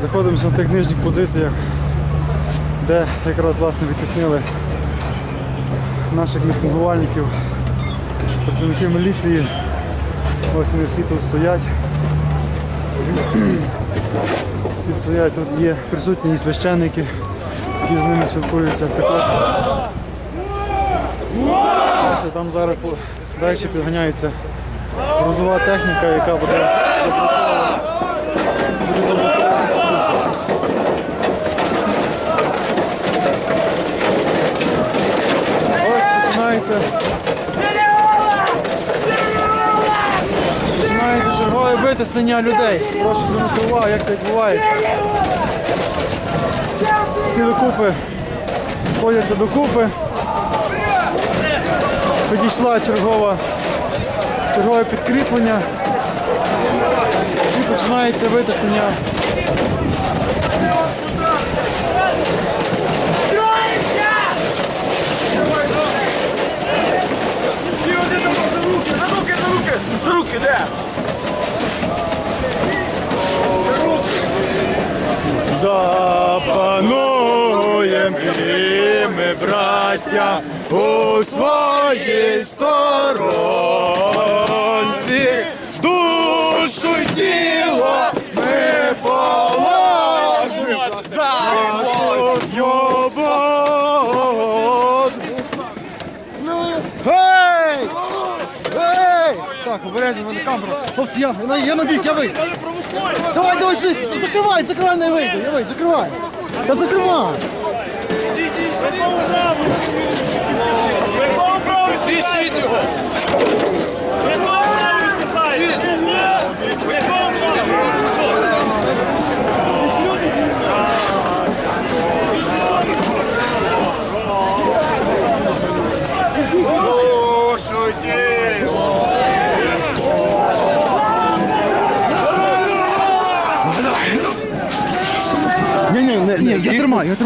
Знаходимося на тих нижніх позиціях, де якраз власне відтіснили наших мітингувальників, працівників міліції. Ось вони всі тут стоять. Всі стоять, тут є присутні і священники, які з ними спілкуються також. Там зараз далі підганяється грузова техніка, яка буде заблокована. Починається. Починається чергове витиснення людей. Прошу звернути увагу, як це відбувається. Ці докупи сходяться докупи. Підійшла чергова, чергове підкріплення. І починається витиснення. Руки, за руки, за руки! Де? Запануєм і ми, браття, у своїй сторонці, Хлопці, я, я, я на бік, я вийду. Давай, давай, шли, закривай, закривай, не вийду, я вийду, закривай. Та закривай. Стишіть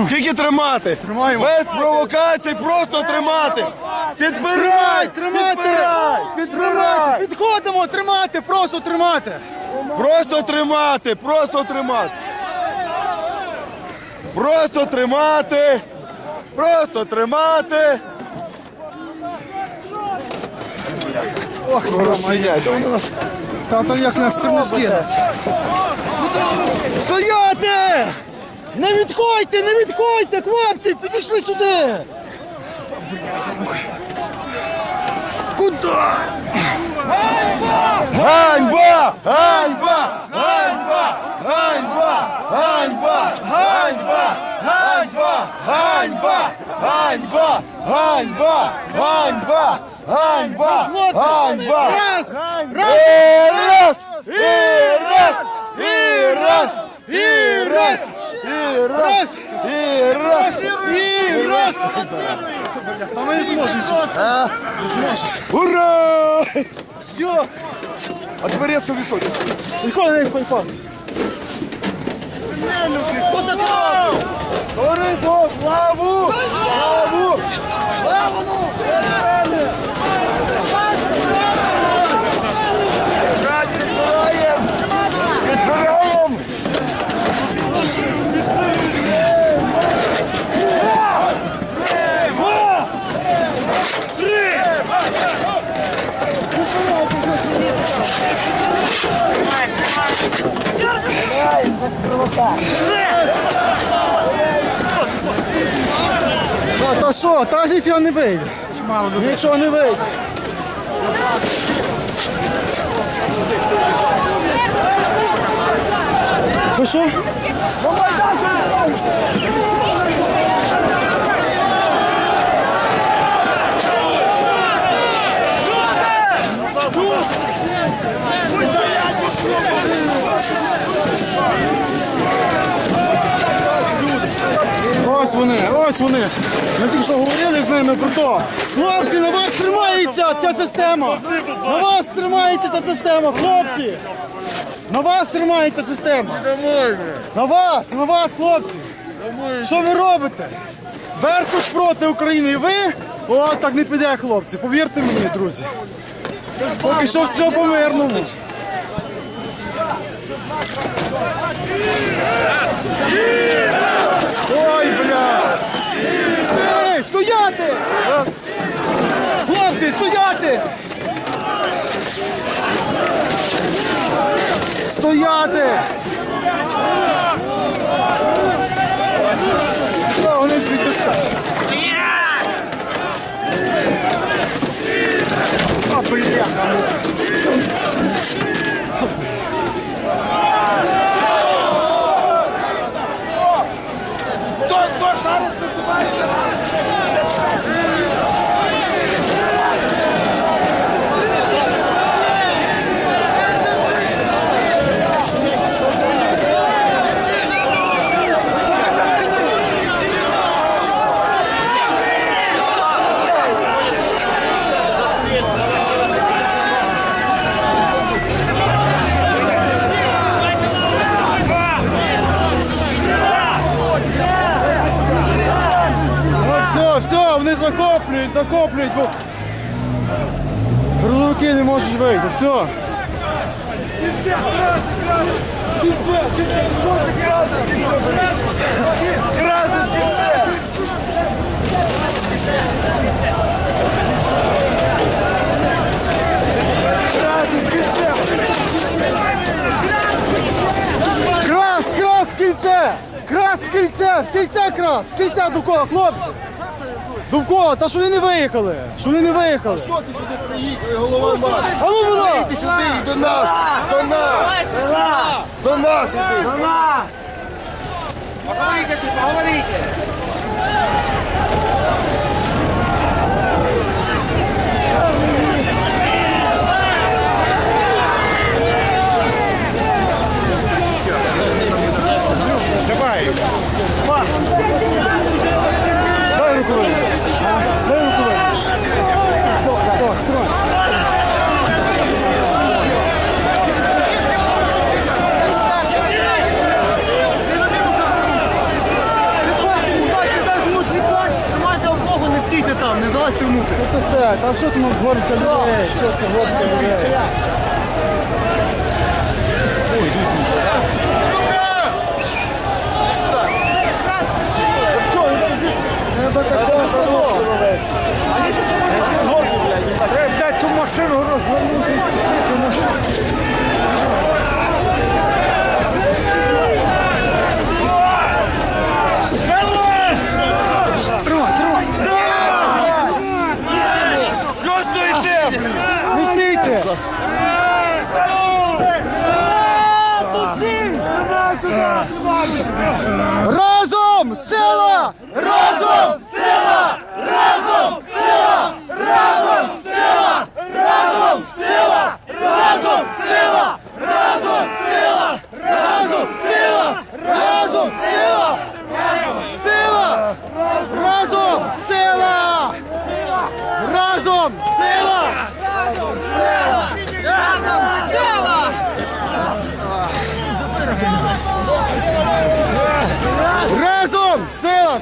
Тільки тримати! Тримаємо. Без провокацій, просто тримати! Підпирай! Тримати! Підпирай! Підходимо, тримати, просто тримати. Просто тримати! Просто тримати! Просто тримати! Просто тримати! Ох, Розсіяйте, вони нас Там там як нас сильноски нас. Стояти! Не відходьте, не відходьте, хлопці, підійшли сюди. Куди? Ганьба! Ганьба! Ганьба! Ганьба! Ганьба! Ганьба! Ганьба! Ганьба! Ганьба! Ганьба! Ганьба! Ганьба! Ганьба! Раз! І раз! І раз! І раз! І раз! І раз! І раз! І раз! А ми не зможемо. Не зможемо. Ура! Все! А тепер резко відходимо. Відходимо, відходимо. Не люблю! Хто так робив? Товариство! Славу! Славу! Славу! Славу! Ніфіга не вийде. Нічого не вийде. Ви що? Ось вони, ось вони. Ми тільки що говорили з ними про то. Хлопці, на вас тримається ця система. На вас тримається ця система, хлопці. На вас тримається система. На вас, на вас, хлопці. Що ви робите? Беркут проти України і ви? О, так не піде, хлопці. Повірте мені, друзі. Поки що все по мирному. Ой, бля! стой, Стояти! Хлопці, стояти! Стояти! Захоплюють, захоплюють, бо трудовики не можуть вийти, все. Крас, крас кільце! Крас кільце! В кільце крас! В кільце довкола, хлопці! Довкола, та що вони не виїхали? Що вони не виїхали? Що ти сюди приїхав, голова ваш? А ну була! Приїдьте сюди, і до нас! До нас! До нас іди! До нас! Давай! Дай руку вийти. Дай руку вийти. Давай, давай. Не стійте там, не залазьте внутрі. Це все. Та що там горка людей? Що це горка людей? Такого самого. Дай ту машину розвернути.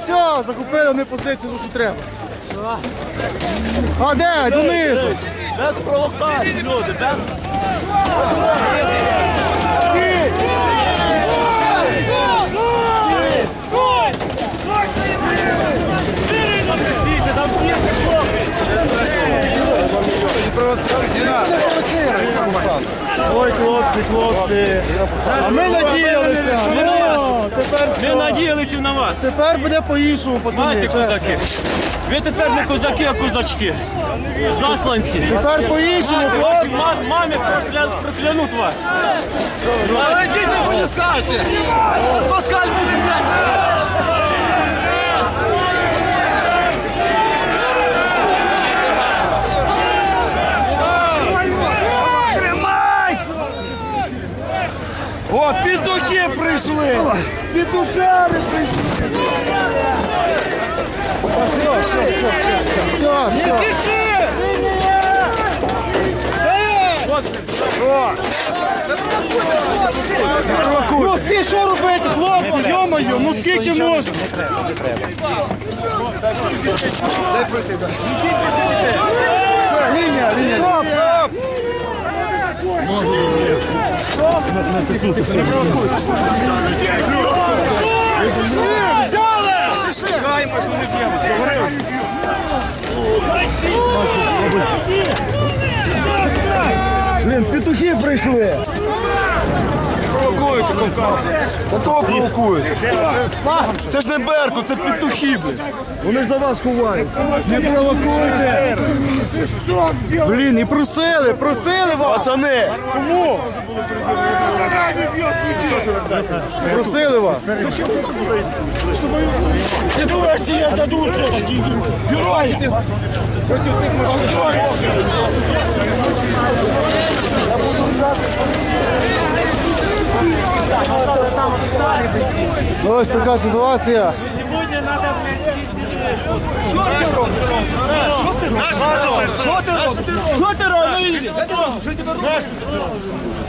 Все, закупили ми позицію, ну що треба. А де? Донизу! Без провокацій, люди, без Ой, хлопці, хлопці. А ми надіялися. Ми надіялися на вас. Тепер буде по-іншому, пацани. Знаєте, чесно. козаки. Ви тепер не козаки, а козачки. Засланці. Тепер по-іншому, Ваші хлопці. ма- мами прокля... проклянуть вас. Але дійсно не скажете. Москаль буде блядь. О, петухи прийшли! Петушари прийшли! Все, все, все, все, все, все. Спіши! Ну скільки що робити, хлопці, йомаю, ну скільки можна? Лінія, лінія. Стоп, стоп. Ні, Взяли! Пішли! Блін, петухи прийшли. Та кого провокують? Це ж не Беркут, це петухи. Вони ж за вас ховають. Не провокуйте! Блін, і просили, просили вас! Пацани, Кому? Просили вас! ти думаєш, я даду все-таки Герои! Против тих герої? Ось така ситуація.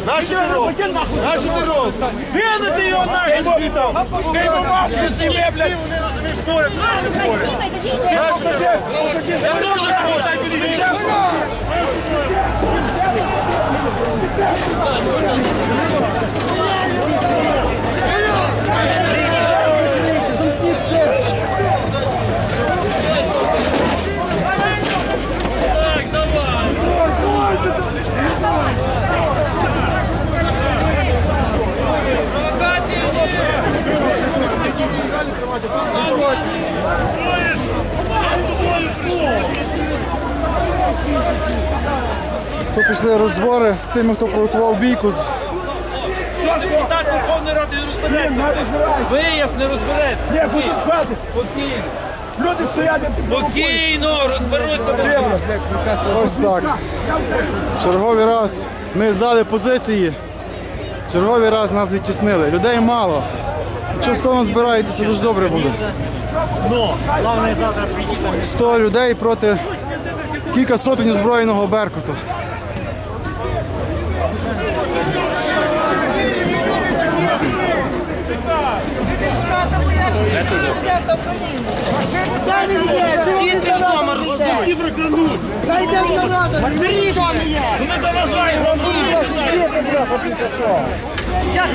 Наші дороги! Наші дороги! Кинути його нахід! Ти йому зніми, блядь! То пішли розбори з тими, хто провокував бійку. з- Верховної Ради не розбереться. Не. Спокійно. Люди стоять, Спокійно, розберуться. Ось так. Черговий раз ми здали позиції. Черговий раз нас відтіснили. Людей мало. Якщо 100 нас збирається, це дуже добре буде. Ну, головне завтра приїхати. 100 людей проти кілька сотень озброєного Беркуту. Діти вдома розуміють. Ми заважаємо. Я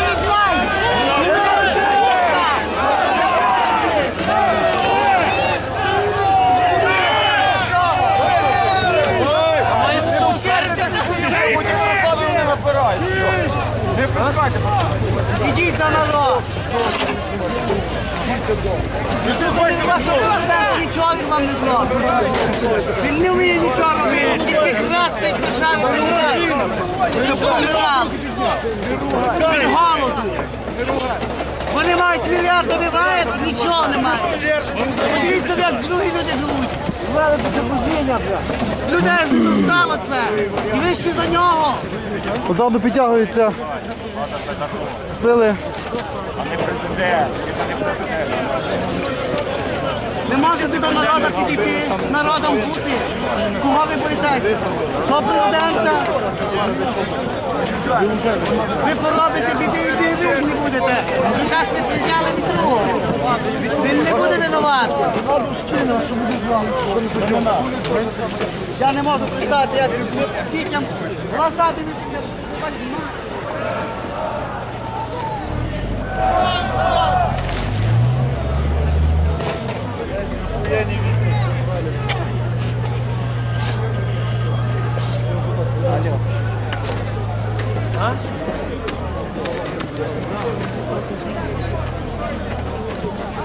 не знаю! Ідіть за народ! Вашого нічого він вам не зробить. Він не вміє нічого робити, тільки красти і держави людей, щоб помирали. Від голоду. Вони мають мільярди, ви нічого немає. Подивіться, як другі люди живуть. Людей вже достало це. І ви ще за нього. Позаду підтягуються сили. Ви можете до народу підійти, народом бути. Кого ви боїтеся? До президента. Ви поробите біди і ви не будете. Наказ ви прийняли від другого. Він не буде винувати. Я не можу писати, як дітям глазати не Я не видно.